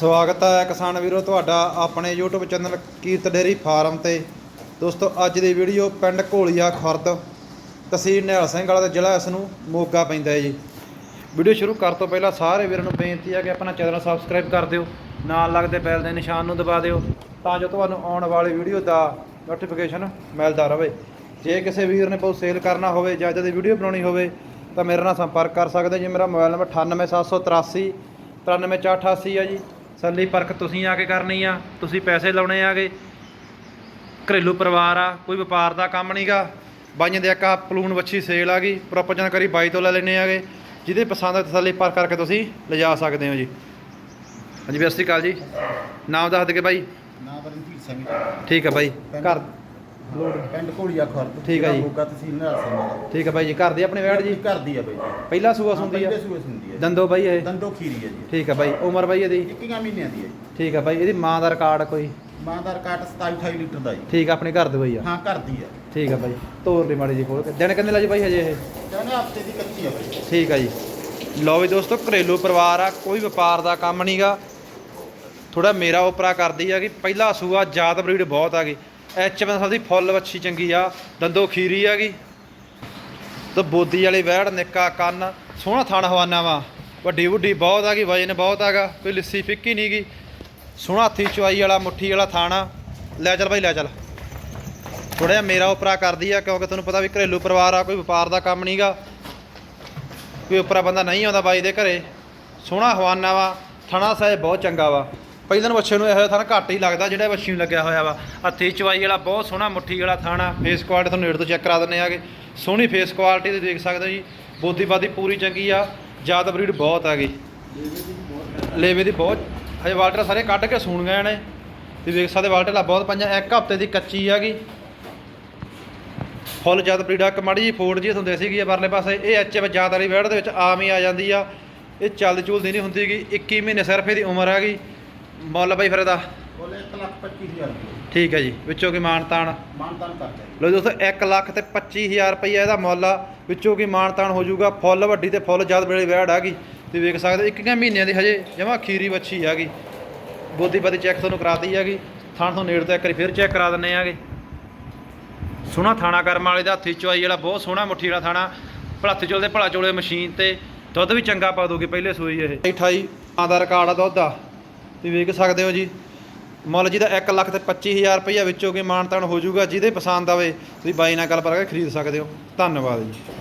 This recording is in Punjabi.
ਸਵਾਗਤ ਹੈ ਕਿਸਾਨ ਵੀਰੋ, ਤੁਹਾਡਾ ਆਪਣੇ YouTube channel Kirat dairy farm ਤੇ। ਦੋਸਤੋ, ਅੱਜ ਦੀ ਵੀਡੀਓ ਪਿੰਡ ਘੋਲੀਆ ਖੁਰਦ, ਤਹਿਸੀਲ ਨਿਹਾਲ ਸਿੰਘ ਵਾਲਾ ਤੇ ਜ਼ਿਲ੍ਹਾ ਇਸ ਨੂੰ ਮੋਗਾ ਪੈਂਦਾ ਹੈ ਜੀ। ਵੀਡੀਓ ਸ਼ੁਰੂ ਕਰਨ ਤੋਂ ਪਹਿਲਾਂ ਸਾਰੇ ਵੀਰਾਂ ਨੂੰ ਬੇਨਤੀ ਹੈ ਕਿ ਆਪਣਾ ਚੈਨਲ ਸਬਸਕ੍ਰਾਈਬ ਕਰ ਦਿਓ, ਨਾਲ ਲੱਗਦੇ ਬੈਲ ਦੇ ਨਿਸ਼ਾਨ ਨੂੰ ਦਬਾ ਦਿਓ, ਤਾਂ ਜੋ ਤੁਹਾਨੂੰ ਆਉਣ ਵਾਲੀ ਵੀਡੀਓ ਦਾ ਨੋਟੀਫਿਕੇਸ਼ਨ ਮਿਲਦਾ ਰਹੇ। ਜੇ ਕਿਸੇ ਵੀਰ ਨੇ ਬਹੁਤ ਸੇਲ ਕਰਨਾ ਹੋਵੇ ਜਾਂ ਇੱਦਾਂ ਵੀਡੀਓ ਬਣਾਉਣੀ ਹੋਵੇ, ਤਾਂ ਮੇਰੇ ਨਾਲ ਸੰਪਰਕ ਕਰ ਸਕਦੇ ਜੀ। ਮੇਰਾ ਮੋਬਾਈਲ ਨੰਬਰ 98783 93488 ਹੈ ਜੀ। ਸੱਲੀ ਪਰਖ ਤੁਸੀਂ ਆ ਕੇ ਕਰਨੀ ਆ ਤੁਸੀਂ ਪੈਸੇ ਲਾਉਣੇ ਆਗੇ। ਘਰੇਲੂ ਪਰਿਵਾਰ ਆ ਕੋਈ ਵਪਾਰ ਦਾ ਕੰਮ ਨਹੀਂਗਾ ਬਾਈਆਂ ਦੇ ਇੱਕ ਆਹ ਪਲੂਨ ਵੱਛੀ ਸੇਲ ਆ ਗਈ ਪ੍ਰੋਪਰ ਜਾਣਕਾਰੀ ਬਾਈ ਤੋਂ ਲੈ ਲੈਣੇ ਆਗੇ। ਜਿਹਦੇ ਪਸੰਦ ਆ ਤਸੱਲੀ ਪਰ ਕਰਕੇ ਤੁਸੀਂ ਲਿਜਾ ਸਕਦੇ ਹੋ ਜੀ। ਹਾਂਜੀ ਸਤਿ ਸ਼੍ਰੀ ਅਕਾਲ ਜੀ। ਨਾਮ ਦੱਸ ਦੇ ਬਾਈ। ਨਾਮ ਰਣਜੀਤ ਸਿੰਘ। ਠੀਕ ਹੈ ਬਾਈ। ਘਰ ਪਿੰਡ ਘੋਲੀਆ ਖੁਰਦ ਠੀਕ ਹੈ ਜੀ। ਮੋਗਾ ਤਹਿਸੀਲ ਨਿਹਾਲ ਸਿੰਘ ਦਾ ਠੀਕ ਹੈ ਬਾਈ ਜੀ ਘਰ ਦੀ ਆਪਣੀ ਵੈੜ ਜੀ? ਘਰ ਦੀ ਆ ਬਈ ਜੀ। ਪਹਿਲਾ ਸੂਆ ਸੁੰਦੀ ਆ? ਪਹਿਲੇ ਸੂਏ ਦੰਦੋ ਬਾਈ ਇਹ? ਦੰਦੋ ਖੀਰੀ ਹੈ ਜੀ। ਠੀਕ ਹੈ ਬਾਈ ਉਮਰ ਬਾਈ ਇਹਦੀ? 21 ਮਹੀਨਿਆਂ ਦੀ ਹੈ ਜੀ। ਠੀਕ ਹੈ ਬਾਈ ਇਹਦੀ ਮਾਂ ਦਾ ਰਿਕਾਰਡ ਕੋਈ? ਮਾਂ ਦਾ ਰਿਕਾਰਡ 27 28 ਲੀਟਰ ਦਾ ਜੀ। ਠੀਕ ਆ ਆਪਣੀ ਘਰ ਦੀ ਬਾਈ ਆ? ਹਾਂ ਘਰ ਦੀ ਹੈ ਠੀਕ ਹੈ ਬਾਈ ਤੋਰ ਲਈ ਮਾੜੀ ਜੀ ਖੋਲ ਕੇ। ਦਿਨ ਕਿੰਨੇ ਲੱਜ ਬਾਈ ਹਜੇ ਇਹ? ਕਹਿੰਦੇ ਹਫ਼ਤੇ ਦੀ ਕੱਚੀ ਆ ਬਈ। ਠੀਕ ਆ ਜੀ। ਲਓ ਵੀ ਦੋਸਤੋ ਘਰੇਲੂ ਪਰਿਵਾਰ ਆ ਕੋਈ ਵਪਾਰ ਦਾ ਕੰਮ ਨਹੀਂਗਾ ਥੋੜਾ ਮੇਰਾ ਉਪਰਾ ਕਰਦੀ ਆ ਕਿ ਪਹਿਲਾ ਸੂਆ ਜਾਤ ਬਰੀਡ ਬਹੁਤ ਆ ਗਈ। ਐਚ ਐਮ ਦੀ ਫੁੱਲ ਵੱਛੀ ਚੰਗੀ ਆ, ਦੰਦੋ ਖੀਰੀ ਆ ਗਈ ਤੇ ਬੋਦੀ ਵਾਲੀ ਵਹਿੜ ਨਿੱਕਾ ਕੰਨ, ਸੋਹਣਾ ਥਣ ਹਵਾਨਾ ਵਾ। ਵੱਡੀ ਵੱਡੀ ਬਹੁਤ ਆ ਗਈ ਵਜਨ ਬਹੁਤ ਆਗਾ ਕੋਈ ਲਿੱਸੀ ਫਿੱਕੀ ਨਹੀਂ ਗਈ ਸੋਹਣਾ ਹੱਥੀ ਚੁਆਈ ਵਾਲਾ, ਮੁੱਠੀ ਵਾਲਾ ਥਾਣਾ। ਲੈ ਚੱਲ ਬਾਈ, ਲੈ ਚੱਲ। ਥੋੜਾ ਜਿਹਾ ਮੇਰਾ ਉਪਰਾ ਕਰਦੀ ਆ, ਕਿਉਂਕਿ ਤੁਹਾਨੂੰ ਪਤਾ ਵੀ ਘਰੇਲੂ ਪਰਿਵਾਰ ਆ, ਕੋਈ ਵਪਾਰ ਦਾ ਕੰਮ ਨਹੀਂਗਾ ਕੋਈ ਉਪਰਾ ਬੰਦਾ ਨਹੀਂ ਆਉਂਦਾ ਬਾਈ ਦੇ ਘਰੇ। ਸੋਹਣਾ ਹਵਾਨਾ ਵਾ, ਥਣਾ ਸਾਹਿਬ ਬਹੁਤ ਚੰਗਾ ਵਾ। ਪਹਿਲਾਂ ਨੂੰ ਬੱਚੇ ਨੂੰ ਇਹੋ ਜਿਹਾ ਥਣ ਘੱਟ ਹੀ ਲੱਗਦਾ ਜਿਹੜਾ ਬੱਚੀ ਨੂੰ ਲੱਗਿਆ ਹੋਇਆ ਵਾ। ਹੱਥੀ ਚਵਾਈ ਵਾਲਾ, ਬਹੁਤ ਸੋਹਣਾ ਮੁੱਠੀ ਵਾਲਾ ਥਾਣਾ। ਫੇਸ ਕੁਆਲਿਟੀ ਤੁਹਾਨੂੰ ਨੇੜ ਤੋਂ ਚੈੱਕ ਕਰਾ ਦਿੰਨੇ ਆਗੇ। ਸੋਹਣੀ ਫੇਸ ਕੁਆਲਿਟੀ ਤੇ ਦੇਖ ਸਕਦੇ ਹੋ ਜੀ। ਬੋਦੀ ਬਾਦੀ ਪੂਰੀ ਚੰਗੀ ਆ। ਜ਼ਿਆਦਾ ਬਰੀਡ ਬਹੁਤ ਆ ਗਈ ਲੇਵੇ ਦੀ ਬਹੁਤ ਹਜੇ ਵਾਲਟਰ ਸਾਰੇ ਕੱਢ ਕੇ ਸੂਣ ਗਏ ਨੇ। ਤੇ ਵੇਖ ਸਕਦੇ ਵਾਲਟਰ ਲਾ ਬਹੁਤ ਪੰਜਾਂ ਇੱਕ ਹਫ਼ਤੇ ਦੀ ਕੱਚੀ ਹੈਗੀ ਫੁੱਲ ਜਦ ਬਰੀਡਾ ਇੱਕ ਮਾੜੀ ਜੀ ਫੋੜ ਜੀ ਹੁੰਦੇ ਸੀਗੀ ਪਰਲੇ ਪਾਸੇ। ਇਹ ਐਚ ਜ਼ਿਆਦਾ ਵਾਲੀ ਵੈੜ ਦੇ ਵਿੱਚ ਆਮ ਹੀ ਆ ਜਾਂਦੀ ਆ। ਇਹ ਚੱਲ ਚੁਲਦੀ ਨਹੀਂ ਹੁੰਦੀਗੀ 21 ਮਹੀਨੇ ਸਿਰਫ ਇਹਦੀ ਉਮਰ ਹੈਗੀ ਮੁੱਲ ਬਈ ਫਿਰ ਇਹਦਾ? ਬੋਲੇ 1 ਲੱਖ 25000 ਰੁਪਏ। ਠੀਕ ਹੈ ਜੀ ਵਿੱਚੋਂ ਕੀ ਮਾਨਤਾਨ ਮਾਨਤਾਨ ਕਰਦਾ ਜੀ। ਲੋ ਦੋਸਤੋ 1 ਲੱਖ ਤੇ 25000 ਰੁਪਈਆ ਇਹਦਾ ਮੁੱਲ ਆ। ਵਿੱਚੋਂ ਕੀ ਮਾਨਤਾਨ ਹੋ ਜਾਊਗਾ? ਫੁੱਲ ਵੱਡੀ ਤੇ ਫੁੱਲ ਜਦ ਵੇਲੇ ਵੈੜ ਹੈਗੀ ਤੇ ਵੇਖ ਸਕਦੇ ਇੱਕ ਮਹੀਨਿਆਂ ਦੀ ਹਜੇ ਜਮਾ ਖੀਰੀ ਵੱਛੀ ਹੈਗੀ ਬੋਦੀ ਬਾਦੀ ਚੈੱਕ ਤੁਹਾਨੂੰ ਕਰਾਤੀ ਹੈਗੀ ਥਾਣ ਤੋਂ ਨੇੜ ਤੋਂ ਇੱਕ ਵਾਰੀ ਫਿਰ ਚੈੱਕ ਕਰਾ ਦਿੰਨੇ ਆਗੇ। ਸੋਹਣਾ ਥਾਣਾ ਕਰਮ ਵਾਲੇ ਦਾ ਹੱਥੀ ਚੁਆਈ ਜਿਹੜਾ ਬਹੁਤ ਸੋਹਣਾ ਮੁੱਠੀ ਵਾਲਾ ਥਾਣਾ ਭਲੱਥ ਚੋਲੇ ਭਲਾ ਚੋਲੇ ਮਸ਼ੀਨ ਤੇ। ਦੁੱਧ ਵੀ ਚੰਗਾ ਪਾ ਦੋਗੇ ਪਹਿਲੇ ਸੂਈ ਇਹ। 28 ਆਂ ਦਾ ਰਿਕਾਰਡ ਆ ਦੁੱਧ ਦਾ। ਤੁਸੀਂ ਵੇਖ ਸਕਦੇ ਹੋ ਜੀ। ਮੁੱਲ ਜੀ ਦਾ 1 ਲੱਖ ਤੇ 25000 ਰੁਪਈਆ ਵਿੱਚੋਂ ਕੀ ਮਾਨਤਾਨ ਹੋ ਜਾਊਗਾ। ਜਿਹਦੇ ਪਸੰਦ ਆਵੇ, ਤੁਸੀਂ ਬਾਈ ਨਾਲ ਗੱਲ ਕਰਕੇ ਖਰੀਦ ਸਕਦੇ ਹੋ। ਧੰਨਵਾਦ ਜੀ।